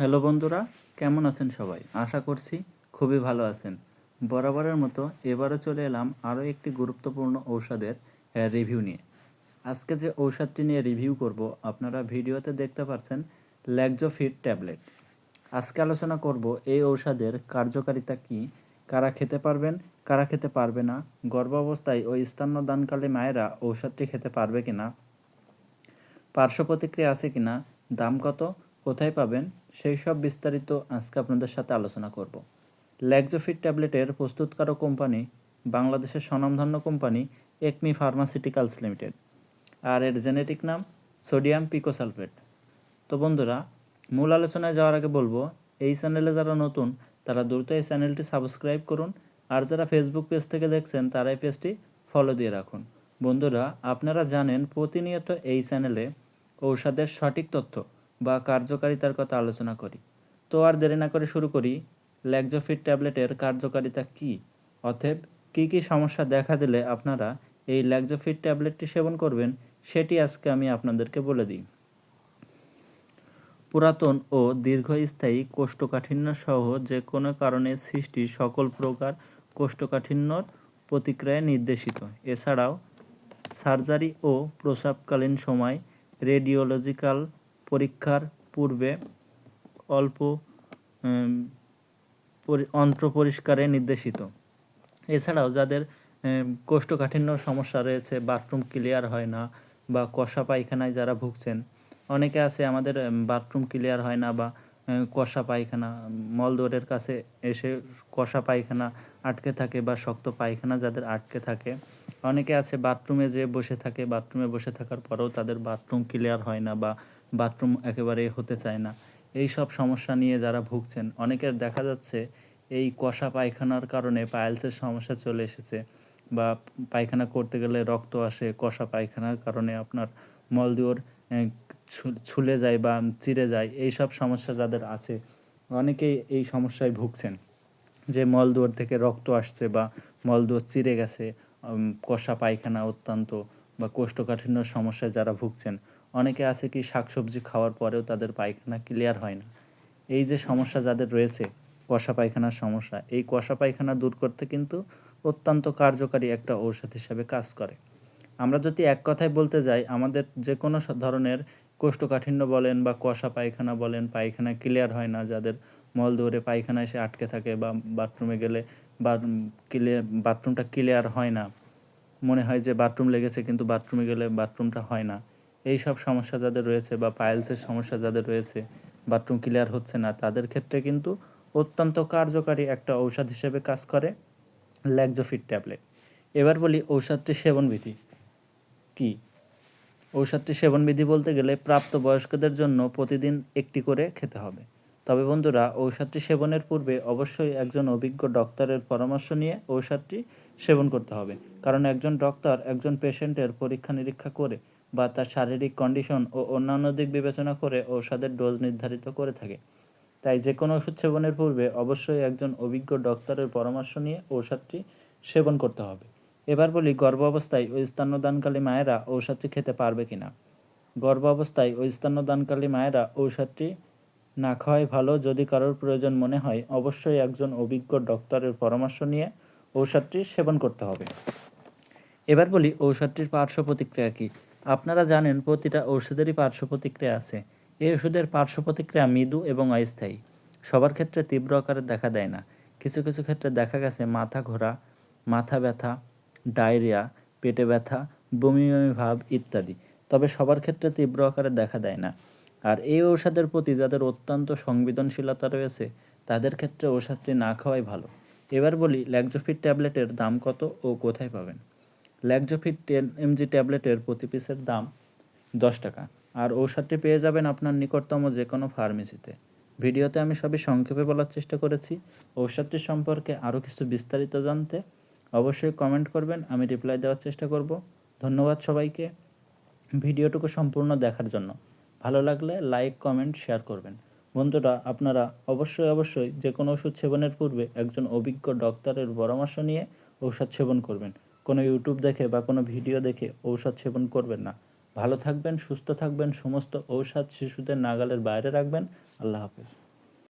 Hello বন্ধুরা, কেমন আছেন সবাই? আশা করছি খুবই ভালো আছেন। বরাবরের মতো এবারও চলে এলাম আরও একটি গুরুত্বপূর্ণ ঔষধের রিভিউ নিয়ে। আজকে যে ঔষধটি নিয়ে রিভিউ করব, আপনারা ভিডিওতে দেখতে পাচ্ছেন ল্যাকজোফিট ট্যাবলেট আজকে আলোচনা করব এই ঔষধের কার্যকারিতা কি, কারা খেতে পারবেন, কারা খেতে পারবে না, গর্ভাবস্থায় ও স্তন্যদানকালে মায়েরা ঔষধটি খেতে পারবে কিনা, পার্শ্ব প্রতিক্রিয়া আছে কিনা, দাম কত কোথায় পাবেন, সেই সব বিস্তারিত আজকে আপনাদের সাথে আলোচনা করব। ল্যাকজোফিট ট্যাবলেটের প্রস্তুতকারক কোম্পানি বাংলাদেশের স্বনামধন্য কোম্পানি একমি ফার্মাসিউটিক্যালস লিমিটেড আর এর জেনেটিক নাম সোডিয়াম পিকোসালফেট। তো বন্ধুরা, মূল আলোচনায় যাওয়ার আগে বলব, এই চ্যানেলে যারা নতুন, তারা দ্রুত এই চ্যানেলটি সাবস্ক্রাইব করুন। আর যারা ফেসবুক পেজ থেকে দেখছেন, তারা এই পেজটি ফলো দিয়ে রাখুন। বন্ধুরা, আপনারা জানেন প্রতিনিয়ত এই চ্যানেলে ঔষধের সঠিক তথ্য বা কার্যকারিতার কথা আলোচনা করি। তো আর দেরি না করে শুরু করি ল্যাকজোফিট ট্যাবলেটের কার্যকারিতা কী? অতএব, কী কী সমস্যা দেখা দিলে আপনারা এই ল্যাকজোফিট ট্যাবলেটটি সেবন করবেন, সেটি আজকে আমি আপনাদেরকে বলে দিই। পুরাতন ও দীর্ঘস্থায়ী কোষ্ঠকাঠিন্য সহ যে কোনো কারণে সৃষ্টি সকল প্রকার কোষ্ঠকাঠিন্যর প্রতিক্রিয়ায় নির্দেশিত। এছাড়াও, সার্জারি ও প্রসাবকালীন সময় রেডিওলজিক্যাল পরীক্ষার পূর্বে অল্প অন্ত্র পরিষ্কারে নির্দেশিত। এছাড়াও যাদের কোষ্ঠকাঠিন্য সমস্যা রয়েছে, বাথরুম ক্লিয়ার হয় না বা কষা পায়খানায় যারা ভুগছেন, অনেকে আছে আমাদের বাথরুম ক্লিয়ার হয় না বা কষা পায়খানা, মলদোরের কাছে এসে কষা পায়খানা আটকে থাকে বা শক্ত পায়খানা যাদের আটকে থাকে। অনেকে আছে বাথরুমে যে বসে থাকে, বাথরুমে বসে থাকার পরেও তাদের বাথরুম ক্লিয়ার হয় না বা বাথরুম একেবারে হতে চায় না। এই সব সমস্যা নিয়ে যারা ভুগছেন, অনেকের দেখা যাচ্ছে এই কষা পায়খানার কারণে পায়েলসের সমস্যা চলে এসেছে বা পায়খানা করতে গেলে রক্ত আসে, কষা পায়খানার কারণে আপনার মলদিওর ছুলে যায় বা চিরে যায়, এই সব সমস্যা যাদের আছে, অনেকেই এই সমস্যায় ভুগছেন। যে মলদুয়ার থেকে রক্ত আসছে বা মলদুয়ার চিরে গেছে কষা পায়খানা অত্যন্ত বা কোষ্ঠকাঠিন্য সমস্যায় যারা ভুগছেন অনেকে আছে কি শাকসবজি খাওয়ার পরেও তাদের পায়খানা ক্লিয়ার হয় না। এই যে সমস্যা যাদের রয়েছে কষা পায়খানার সমস্যা, এই কষা পায়খানা দূর করতে কিন্তু অত্যন্ত কার্যকারী একটা ঔষধ হিসাবে কাজ করে। আমরা যদি এক কথায় বলতে যাই, আমাদের যে কোনো ধরনের কোষ্ঠকাঠিন্য বলেন বা কষা পায়খানা বলেন, পায়খানা ক্লিয়ার হয় না, যাদের মল দৌড়ে পায়খানা এসে আটকে থাকে বা বাথরুমে গেলে বা ক্লিয়ার বাথরুমটা ক্লিয়ার হয় না। মনে হয় যে বাথরুম লেগেছে কিন্তু বাথরুমে গেলে বাথরুমটা হয় না। এই সব সমস্যা যাদের রয়েছে বা পাইলসের সমস্যা যাদের রয়েছে বাথরুম ক্লিয়ার হচ্ছে না, তাদের ক্ষেত্রে কিন্তু অত্যন্ত কার্যকারী একটা ঔষধ হিসেবে কাজ করে ল্যাকজোফিট ট্যাবলেট। এবার বলি ঔষধটি সেবনবিধি কি? ঔষধটি সেবনবিধি বলতে গেলে প্রাপ্ত বয়স্কদের জন্য প্রতিদিন একটি করে খেতে হবে। তবে বন্ধুরা, ঔষধটি সেবনের পূর্বে অবশ্যই একজন অভিজ্ঞ ডক্টরের পরামর্শ নিয়ে ঔষধটি সেবন করতে হবে। কারণ একজন ডক্টর একজন পেশেন্টের পরীক্ষা নিরীক্ষা করে বা তার শারীরিক কন্ডিশন ও অন্যান্য দিক বিবেচনা করে ঔষধের ডোজ নির্ধারিত করে থাকে। তাই যে কোনো ওষুধ সেবনের পূর্বে অবশ্যই একজন অভিজ্ঞ ডক্টরের পরামর্শ নিয়ে ঔষধটি সেবন করতে হবে। এবার বলি, গর্ভ অবস্থায় ও স্তন্যদানকালী মায়েরা ঔষধটি খেতে পারবে কি না গর্ভ অবস্থায় ও স্তন্যদানকালী মায়েরা ঔষধটি না খাওয়াই ভালো যদি কারোর প্রয়োজন মনে হয়, অবশ্যই একজন অভিজ্ঞ ডক্টরের পরামর্শ নিয়ে ঔষধটি সেবন করতে হবে। এবার বলি, ঔষধটির পার্শ্ব প্রতিক্রিয়া কী? আপনারা জানেন প্রতিটা ঔষধেরই পার্শ্ব প্রতিক্রিয়া আছে। এই ওষুধের পার্শ্ব প্রতিক্রিয়া মৃদু এবং অস্থায়ী। সবার ক্ষেত্রে তীব্র আকারে দেখা দেয় না। কিছু কিছু ক্ষেত্রে দেখা গেছে মাথা ঘোরা, মাথা ব্যথা, ডায়রিয়া, পেটে ব্যথা, বমি বমি, ভাব ইত্যাদি। তবে সবার ক্ষেত্রে তীব্র আকারে দেখা দেয় না। আর এই ঔষধের প্রতি যাদের অত্যন্ত সংবেদনশীলতা রয়েছে, তাদের ক্ষেত্রে ঔষধটি না খাওয়াই ভালো। এবার বলি ল্যাকজোফিট ট্যাবলেটের দাম কত ও কোথায় পাবেন? ল্যাকজোফিট টেন এমজি ট্যাবলেটের প্রতি পিসের দাম দশ টাকা। আর ঔষধটি পেয়ে যাবেন আপনার নিকটতম যে কোনো ফার্মেসিতে ভিডিওতে আমি সবই সংক্ষেপে বলার চেষ্টা করেছি। ঔষধটি সম্পর্কে আরও কিছু বিস্তারিত জানতে অবশ্যই কমেন্ট করবেন, আমি রিপ্লাই দেওয়ার চেষ্টা করব। ধন্যবাদ সবাইকে ভিডিওটুকু সম্পূর্ণ দেখার জন্য। ভালো লাগলে লাইক কমেন্ট শেয়ার করবেন। বন্ধুরা, আপনারা অবশ্যই অবশ্যই যে কোনো ওষুধ সেবনের পূর্বে একজন অভিজ্ঞ ডক্টরের পরামর্শ নিয়ে ঔষধ সেবন করবেন। কোনো ইউটিউব দেখে বা কোনো ভিডিও দেখে ঔষধ সেবন করবেন না। ভালো থাকবেন, সুস্থ থাকবেন, সমস্ত ঔষধ শিশুদের নাগালের বাইরে রাখবেন। আল্লাহ হাফেজ।